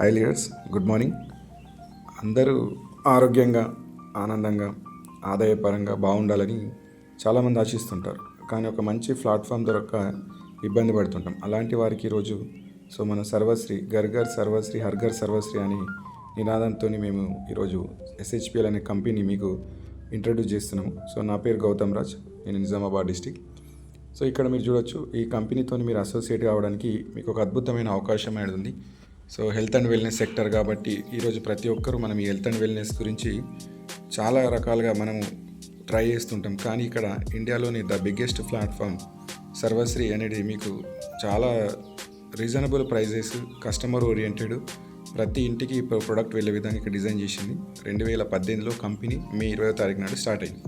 Hi leaders good morning అందరూ ఆరోగ్యంగా ఆనందంగా ఆదాయపరంగా బాగుండాలని చాలామంది ఆశిస్తుంటారు. కానీ ఒక మంచి ప్లాట్ఫామ్ దొరక్క ఇబ్బంది పడుతుంటాం. అలాంటి వారికి ఈరోజు సో మన సర్వశ్రీ గర్గర్ సర్వశ్రీ హర్ఘర్ సర్వశ్రీ అని నినాదంతో మేము ఈరోజు ఎస్హెచ్పిఎల్ అనే కంపెనీ మీకు ఇంట్రడ్యూస్ చేస్తున్నాము. సో నా పేరు గౌతమ్ రాజ్. నేను నిజామాబాద్ డిస్టిక్. సో ఇక్కడ మీరు చూడొచ్చు ఈ కంపెనీతో మీరు అసోసియేట్ కావడానికి మీకు ఒక అద్భుతమైన అవకాశం అనేది ఉంది. So health and wellness sector కాబట్టి ఈరోజు ప్రతి ఒక్కరూ మనం ఈ హెల్త్ అండ్ వెల్నెస్ గురించి చాలా రకాలుగా మనము ట్రై చేస్తుంటాం. కానీ ఇక్కడ ఇండియాలోని ద బిగ్గెస్ట్ ప్లాట్ఫామ్ సర్వశ్రీ అనేది మీకు చాలా రీజనబుల్ ప్రైజెస్ కస్టమర్ ఓరియంటెడ్ ప్రతి ఇంటికి ఇప్పుడు ప్రొడక్ట్ వెళ్ళే విధంగా ఇక్కడ డిజైన్ చేసింది. రెండు వేల పద్దెనిమిదిలో కంపెనీ మే ఇరవై తారీఖు నాడు స్టార్ట్ అయింది.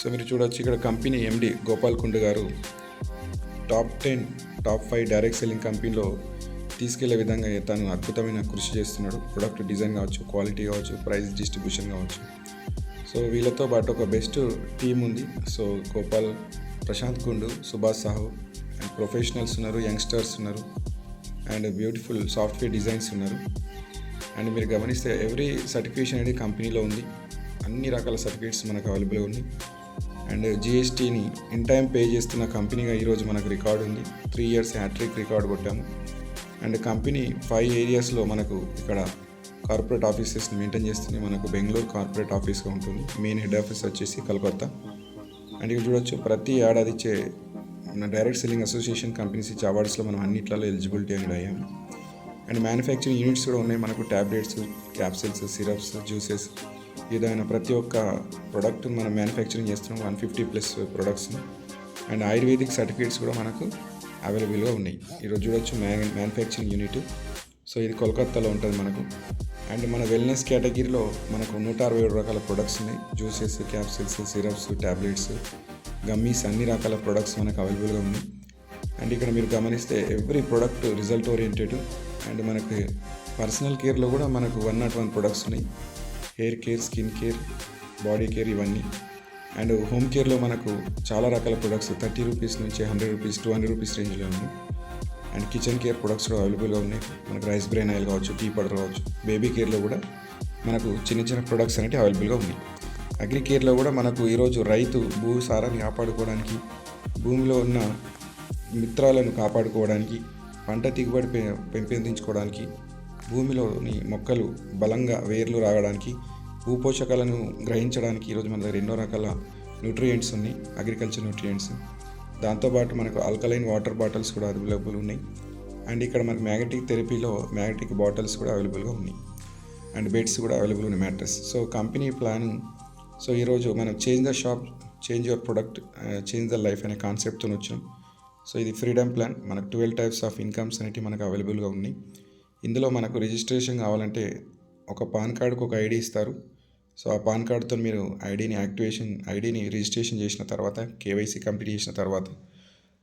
సో మీరు చూడొచ్చు ఇక్కడ company MD Gopal Kund garu top ten top five direct selling కంపెనీలో తీసుకెళ్ళే విధంగా తను అద్భుతమైన కృషి చేస్తున్నాడు. ప్రొడక్ట్ డిజైన్ కావచ్చు క్వాలిటీ కావచ్చు ప్రైస్ డిస్ట్రిబ్యూషన్ కావచ్చు. సో వీళ్ళతో పాటు ఒక బెస్ట్ టీం ఉంది. So Gopal Prashant Kundu Subhash Sahu and professionals ఉన్నారు యంగ్స్టర్స్ ఉన్నారు అండ్ బ్యూటిఫుల్ సాఫ్ట్వేర్ డిజైన్స్ ఉన్నారు. అండ్ మీరు గమనిస్తే ఎవ్రీ సర్టిఫికేషన్ అనేది కంపెనీలో ఉంది. అన్ని రకాల సర్టిఫికేట్స్ మనకు అవైలబుల్గా ఉన్నాయి. అండ్ జిఎస్టీని ఇన్ టైం పే చేస్తున్న కంపెనీగా ఈరోజు మనకు రికార్డు ఉంది. త్రీ ఇయర్స్ హ్యాట్రిక్ రికార్డు కొట్టాము. అండ్ కంపెనీ ఫైవ్ ఏరియాస్లో మనకు ఇక్కడ కార్పొరేట్ ఆఫీసెస్ని మెయింటైన్ చేస్తుంది. మనకు బెంగళూరు కార్పొరేట్ ఆఫీస్గా ఉంటుంది. మెయిన్ హెడ్ ఆఫీస్ వచ్చేసి కలకత్తా. అండ్ ఇక్కడ చూడొచ్చు ప్రతి ఏడాది ఇచ్చే మన డైరెక్ట్ సెల్లింగ్ అసోసియేషన్ కంపెనీస్ ఇచ్చే అవార్డ్స్లో మనం అన్నిట్లలో ఎలిజిబిలిటీ అనేది అయ్యాము. అండ్ మ్యానుఫ్యాక్చరింగ్ యూనిట్స్ కూడా ఉన్నాయి. మనకు ట్యాబ్లెట్స్ క్యాప్సిల్స్ సిరప్స్ జ్యూసెస్ ఏదైనా ప్రతి ఒక్క ప్రోడక్ట్ మనం మ్యానుఫ్యాక్చరింగ్ చేస్తున్నాం. One fifty plus products and ayurvedic certificates కూడా మనకు అవైలబుల్గా ఉన్నాయి. ఈరోజు చూడొచ్చు మ్యా మ్యానుఫ్యాక్చరింగ్ యూనిట్. సో ఇది కోల్కత్తాలో ఉంటుంది మనకు. అండ్ మన వెల్నెస్ కేటగిరీలో మనకు నూట అరవై ఏడు రకాల ప్రొడక్ట్స్ ఉన్నాయి. Juices capsules syrups tablets gummies అన్ని రకాల ప్రొడక్ట్స్ మనకు అవైలబుల్గా ఉన్నాయి. అండ్ ఇక్కడ మీరు గమనిస్తే every product result oriented. And మనకు పర్సనల్ కేర్లో కూడా మనకు వన్ నాట్ వన్ ప్రొడక్ట్స్ ఉన్నాయి. Hair care skin care body care ఇవన్నీ. అండ్ హోమ్ కేర్లో మనకు చాలా రకాల ప్రొడక్ట్స్ థర్టీ రూపీస్ నుంచి hundred rupees two hundred rupees రేంజ్లో ఉన్నాయి. అండ్ కిచెన్ కేర్ ప్రొడక్ట్స్ కూడా అవైలబుల్గా ఉన్నాయి. మనకు రైస్ బ్రెయిన్ ఆయిల్ కావచ్చు టీ పౌడర్ కావచ్చు బేబీ కేర్లో కూడా మనకు చిన్న చిన్న ప్రొడక్ట్స్ అనేవి అవైలబుల్గా ఉన్నాయి. అగ్రి కేర్లో కూడా మనకు ఈరోజు రైతు భూ సారాన్ని కాపాడుకోవడానికి భూమిలో ఉన్న మిత్రాలను కాపాడుకోవడానికి పంట దిగుబడి పె- పెంపొందించుకోవడానికి భూమిలోని మొక్కలు బలంగా వేర్లు రావడానికి భూపోషకాలను గ్రహించడానికి ఈరోజు మన దగ్గర ఎన్నో రకాల న్యూట్రియంట్స్ ఉన్నాయి అగ్రికల్చర్ న్యూట్రియంట్స్ దాంతోపాటు మనకు ఆల్కలైన్ వాటర్ బాటిల్స్ కూడా అవైలబుల్ ఉన్నాయి. అండ్ ఇక్కడ మనకు మ్యాగ్నెటిక్ థెరపీలో మ్యాగ్నెటిక్ బాటిల్స్ కూడా అవైలబుల్గా ఉన్నాయి. అండ్ బెడ్స్ కూడా అవైలబుల్ ఉన్నాయి mattress so company plan so ఈరోజు మనం change the shop change your product change the life అనే కాన్సెప్ట్తో వచ్చాం సో ఇది ఫ్రీడమ్ ప్లాన్ మనకు ట్వెల్వ్ టైప్స్ ఆఫ్ ఇన్కమ్స్ అనేవి మనకు అవైలబుల్గా ఉన్నాయి. ఇందులో మనకు రిజిస్ట్రేషన్ కావాలంటే ఒక పాన్ కార్డుకు ఒక ఐడి ఇస్తారు. సో ఆ పాన్ కార్డుతో మీరు ఐడిని యాక్టివేషన్ ఐడిని రిజిస్ట్రేషన్ చేసిన తర్వాత కేవైసీ కంప్లీట్ చేసిన తర్వాత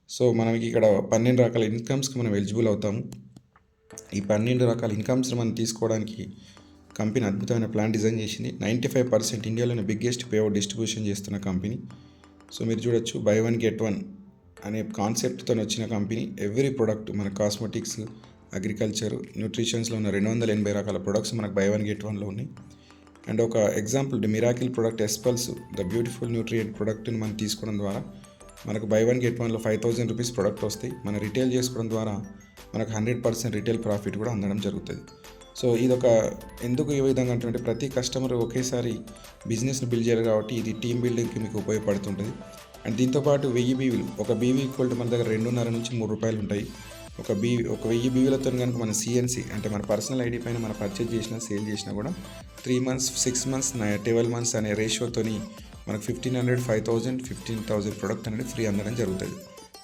సో మనకి ఇక్కడ పన్నెండు రకాల ఇన్కమ్స్కి మనం ఎలిజిబుల్ అవుతాము. ఈ పన్నెండు రకాల ఇన్కమ్స్ మనం తీసుకోవడానికి కంపెనీ అద్భుతమైన ప్లాన్ డిజైన్ చేసింది. నైంటీ ఫైవ్ పర్సెంట్ ఇండియాలోని బిగ్గెస్ట్ పేఅవుట్ డిస్ట్రిబ్యూషన్ చేస్తున్న కంపెనీ. సో మీరు చూడొచ్చు బై వన్ గెట్ వన్ అనే కాన్సెప్ట్తో వచ్చిన కంపెనీ. ఎవ్రీ ప్రొడక్ట్ మన కాస్మెటిక్స్ అగ్రికల్చర్ న్యూట్రిషన్స్లో ఉన్న రెండు వందల ఎనభై రకాల ప్రొడక్ట్స్ మనకు బై వన్ గెట్ వన్లో ఉన్నాయి. అండ్ ఒక ఎగ్జాంపుల్ మిరాకిల్ ప్రొడక్ట్ ఎస్పల్స్ ద బ్యూటిఫుల్ న్యూట్రియంట్ ప్రొడక్ట్ని మనం తీసుకోవడం ద్వారా మనకు బై వన్ గెట్ వన్లో ఫైవ్ థౌజండ్ రూపీస్ ప్రొడక్ట్ వస్తాయి. మనం రిటైల్ చేసుకోవడం ద్వారా మనకు హండ్రెడ్ పర్సెంట్ రిటైల్ ప్రాఫిట్ కూడా అందడం జరుగుతుంది. సో ఇది ఒక ఎందుకు ఈ విధంగా అంటే ప్రతి కస్టమర్ ఒకేసారి బిజినెస్ని బిల్డ్ చేయాలి కాబట్టి ఇది టీమ్ బిల్డింగ్కి మీకు ఉపయోగపడుతుంటుంది. అండ్ దీంతోపాటు వెయ్యి బీవీలు ఒక బీవీ ఈక్వల్ టు మన దగ్గర రెండున్నర నుంచి మూడు రూపాయలు ఉంటాయి. ఒక బీ ఒక వెయ్యి బీవీలతో కనుక మన సిఎన్సి అంటే మన పర్సనల్ ఐడి పైన మనం పర్చేజ్ చేసినా సేల్ చేసినా కూడా three months six months twelve months అనే రేషియోతోని మనకు fifteen hundred five thousand fifteen thousand product అనేది ఫ్రీ అందడం జరుగుతుంది.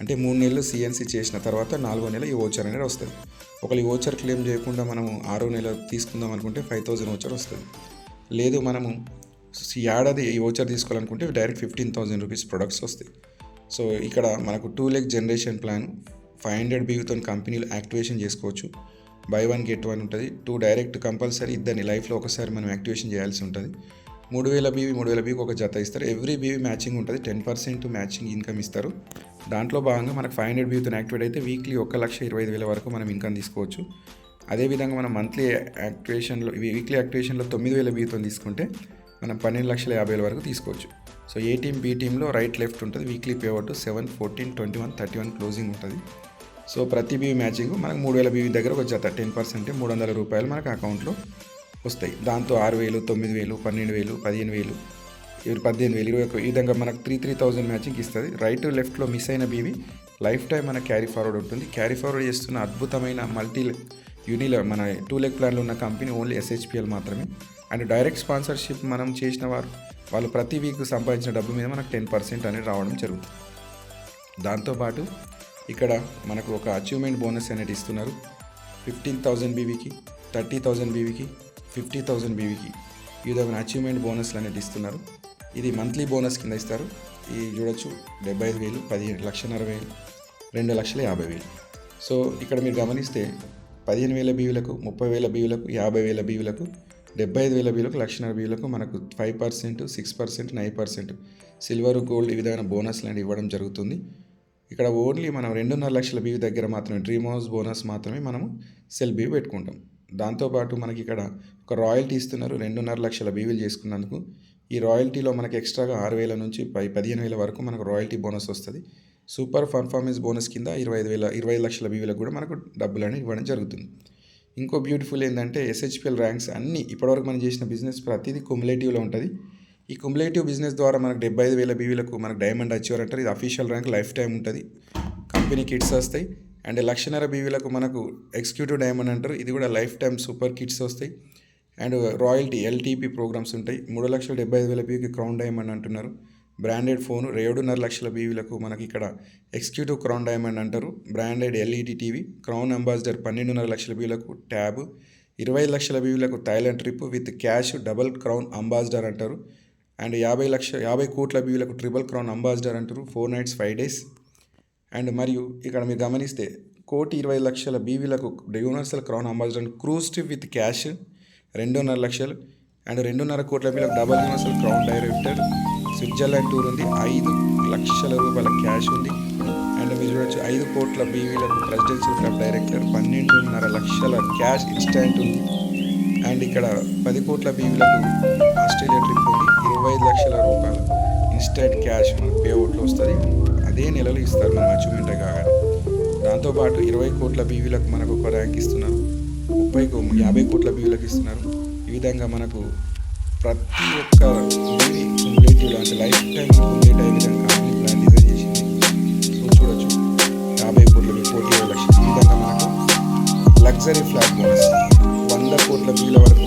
అంటే మూడు నెలలు సిఎన్సి చేసిన తర్వాత నాలుగో నెల ఈ ఓచర్ అనేది వస్తుంది. ఒకళ్ళు ఈ ఓచర్ క్లెయిమ్ చేయకుండా మనము ఆరో నెల తీసుకుందాం అనుకుంటే ఫైవ్ థౌజండ్ ఓచర్ వస్తుంది. లేదు మనము ఏడాది ఈ ఓచర్ తీసుకోవాలనుకుంటే direct fifteen thousand rupees products వస్తాయి. సో ఇక్కడ మనకు two leg generation plan five hundred బీవీతో కంపెనీలు యాక్టివేషన్ చేసుకోవచ్చు. బై వన్ గెట్ వన్ ఉంటుంది. టూ డైరెక్ట్ కంపల్సరీ ఇద్దరిని లైఫ్లో ఒకసారి మనం యాక్టివేషన్ చేయాల్సి ఉంటుంది. మూడు వేల బీవీ మూడు వేల బీవీకి ఒక జత ఇస్తారు. ఎవ్రీ బీవీ మ్యాచింగ్ ఉంటుంది. టెన్ పర్సెంట్ మ్యాచింగ్ ఇన్కమ్ ఇస్తారు. దాంట్లో భాగంగా మనకు ఫైవ్ హండ్రెడ్ బీవీతో యాక్టివేట్ అయితే వీక్లీ ఒక లక్ష ఇరవై ఐదు వేల వరకు మనం ఇన్కమ్ తీసుకోవచ్చు. అదేవిధంగా మనం మంత్లీ యాక్టివేషన్లో వీక్లీ యాక్టివేషన్లో తొమ్మిది వేల బీతో తీసుకుంటే మనం పన్నెండు లక్షల యాభై వేల వరకు తీసుకోవచ్చు. సో ఏ టీం బి టీంలో రైట్ లెఫ్ట్ ఉంటుంది. Weekly payout seven fourteen twenty one thirty one closing ఉంటుంది. సో ప్రతి బీవీ మ్యాచింగ్ మనకు మూడు వేల బీవీ దగ్గర ఒక జత టెన్ పర్సెంట్ మూడు వందల రూపాయలు మనకు అకౌంట్లో వస్తాయి. దాంతో ఆరు వేలు తొమ్మిది వేలు పన్నెండు వేలు పదిహేను వేలు ఇవి పద్దెనిమిది వేలు ఇరవై ఒక ఈ విధంగా మనకు త్రీ త్రీ థౌజండ్ మ్యాచింగ్ ఇస్తుంది. రైట్ లెఫ్ట్లో మిస్ అయిన బీవీ లైఫ్ టైం మన క్యారీ ఫార్వర్డ్ ఉంటుంది. క్యారీ ఫార్వర్డ్ చేస్తున్న అద్భుతమైన మల్టీ యూనిల మన టూ లెగ్ ప్లాన్లో ఉన్న కంపెనీ ఓన్లీ ఎస్హెచ్పిఎల్ మాత్రమే. అండ్ డైరెక్ట్ స్పాన్సర్షిప్ మనం చేసిన వారు వాళ్ళు ప్రతి వీక్ సంపాదించిన డబ్బు మీద మనకు టెన్ పర్సెంట్ అనేది రావడం జరుగుతుంది. దాంతోపాటు ఇక్కడ మనకు ఒక అచీవ్మెంట్ బోనస్ అనేది ఇస్తున్నారు. ఫిఫ్టీన్ థౌజండ్ బీవీకి థర్టీ థౌజండ్ బీవీకి ఫిఫ్టీ థౌజండ్ బీవీకి ఈ విధమైన అచీవ్మెంట్ బోనస్లు అనేది ఇస్తున్నారు. ఇది మంత్లీ బోనస్ కింద ఇస్తారు. ఈ చూడొచ్చు డెబ్బై ఐదు వేలు పదిహేను లక్షన్నర వేలు రెండు లక్షల యాభై వేలు. సో ఇక్కడ మీరు గమనిస్తే పదిహేను వేల బీవీలకు ముప్పై వేల బీవీలకు యాభై వేల బీవీలకు డెబ్బై ఐదు వేల బీవీలకు లక్షన్నర బీవీలకు మనకు five percent six percent nine percent silver gold ఈ విధమైన బోనస్ లాంటివి ఇవ్వడం జరుగుతుంది. ఇక్కడ ఓన్లీ మనం రెండున్నర లక్షల బీవి దగ్గర మాత్రమే డ్రీమ్ హౌస్ బోనస్ మాత్రమే మనము సెల్ బీవి పెట్టుకుంటాం. దాంతోపాటు మనకి ఇక్కడ ఒక రాయల్టీ ఇస్తున్నారు రెండున్నర లక్షల బీవీలు చేసుకున్నందుకు. ఈ రాయల్టీలో మనకి ఎక్స్ట్రాగా ఆరు వేల నుంచి పై పదిహేను వేల వరకు మనకు రాయల్టీ బోనస్ వస్తుంది. సూపర్ పర్ఫార్మెన్స్ బోనస్ కింద ఇరవై ఐదు వేల ఇరవై ఐదు లక్షల బీవీలకు కూడా మనకు డబ్బులు అనేవి ఇవ్వడం జరుగుతుంది. ఇంకో బ్యూటిఫుల్ ఏంటంటే ఎస్హెచ్పిఎల్ ర్యాంక్స్ అన్నీ ఇప్పటివరకు మనం చేసిన బిజినెస్ ప్రతిదీ కుములేటివ్లో ఉంటుంది. ఈ కుమ్లేటివ్ బిజినెస్ ద్వారా మనకు డెబ్బై ఐదు వేల బీవీలకు మనకు డైమండ్ అచీవర్ అంటారు. ఇది అఫీషియల్ ర్యాంక్ లైఫ్ టైం ఉంటుంది. కంపెనీ కిట్స్ వస్తాయి. అండ్ లక్షన్నర బీవీలకు మనకు ఎగ్జిక్యూటివ్ డైమండ్ అంటారు. ఇది కూడా లైఫ్ టైం సూపర్ కిట్స్ వస్తాయి. అండ్ రాయల్టీ ఎల్టీపీ ప్రోగ్రామ్స్ ఉంటాయి. మూడు లక్షల డెబ్బై ఐదు వేల బీవీకి క్రౌన్ డైమండ్ అంటున్నారు. బ్రాండెడ్ ఫోన్ ఏడున్నర లక్షల బీవీలకు మనకి ఇక్కడ ఎక్స్క్యూటివ్ క్రౌన్ డైమండ్ అంటారు. Branded LED TV crown ambassador పన్నెండున్నర లక్షల బీవీలకు ట్యాబ్ ఇరవై లక్షల బీవీలకు Thailand trip with cash double crown ambassador అంటారు. అండ్ యాభై లక్ష యాభై కోట్ల బీవీలకు ట్రిపుల్ క్రౌన్ అంబాసిడర్ అంటారు four nights five days. And మరియు ఇక్కడ మీరు గమనిస్తే కోటి ఇరవై లక్షల బీవీలకు universal crown ambassador cruise trip with cash రెండున్నర లక్షలు. అండ్ రెండున్నర కోట్ల బీలకు double universal crown director. Switzerland tour ఉంది. ఐదు లక్షల రూపాయల క్యాష్ ఉంది. అండ్ మీరు చూడొచ్చు ఐదు కోట్ల బీవీలకు ప్రెసిడెన్షియల్ క్లబ్ డైరెక్టర్ పన్నెండున్నర లక్షల క్యాష్ ఇన్స్టాంట్ ఉంది. అండ్ ఇక్కడ పది కోట్ల బీవీలకు ఆస్ట్రేలియా ట్రిప్ ఉంది. ఇరవై ఐదు లక్షల రూపాయలు ఇన్స్టాంట్ క్యాష్ పేఅవుట్లో వస్తుంది. అదే నెలలో ఇస్తారు మనం అచీవ్మెంట్ కాగానే దాంతోపాటు ఇరవై కోట్ల బీవీలకు మనకు ఒక ర్యాంక్ ఇస్తున్నారు. ముప్పై యాభై కోట్ల బీవీలకు ఇస్తున్నారు. ఈ విధంగా మనకు ప్రతి ఒక్క దీని ఉండేటి అంటే లైఫ్ టైం ఉండేటి అయ్యే విధంగా ప్లాన్ డిజైన్ చేసింది. సో చూడొచ్చు. యాభై కోట్ల కోటి లక్షలు ఈ మనకు లగ్జరీ ఫ్లాట్ బోనస్ వంద కోట్ల వీల వరకు